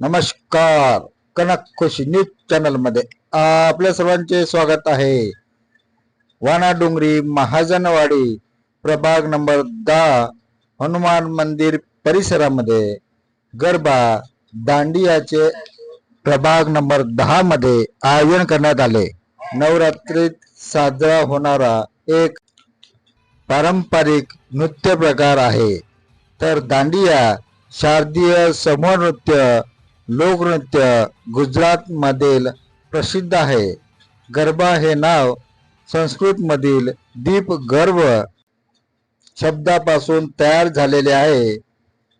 नमस्कार. कनक खुशी न्यूज चॅनलमध्ये आपल्या सर्वांचे स्वागत आहे. वाना डोंगरी महाजनवाडी प्रभाग नंबर दहा हनुमान मंदिर परिसरामध्ये गरबा दांडियाचे प्रभाग नंबर दहा मध्ये आयोजन करण्यात आले. नवरात्रीत साजरा होणारा एक पारंपरिक नृत्य प्रकार आहे. तर दांडिया शारदीय समूह नृत्य लोकनृत्य गुजरातमधील प्रसिद्ध आहे. गरबा हे नाव संस्कृतमधील दीप गर्व शब्दापासून तयार झालेले आहे.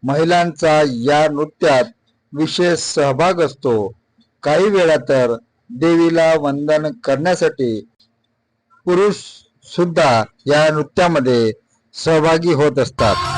महिलांचा या नृत्यात विशेष सहभाग असतो. काही वेळा तर देवीला वंदन करण्यासाठी पुरुष सुद्धा या नृत्यामध्ये सहभागी होत असतात.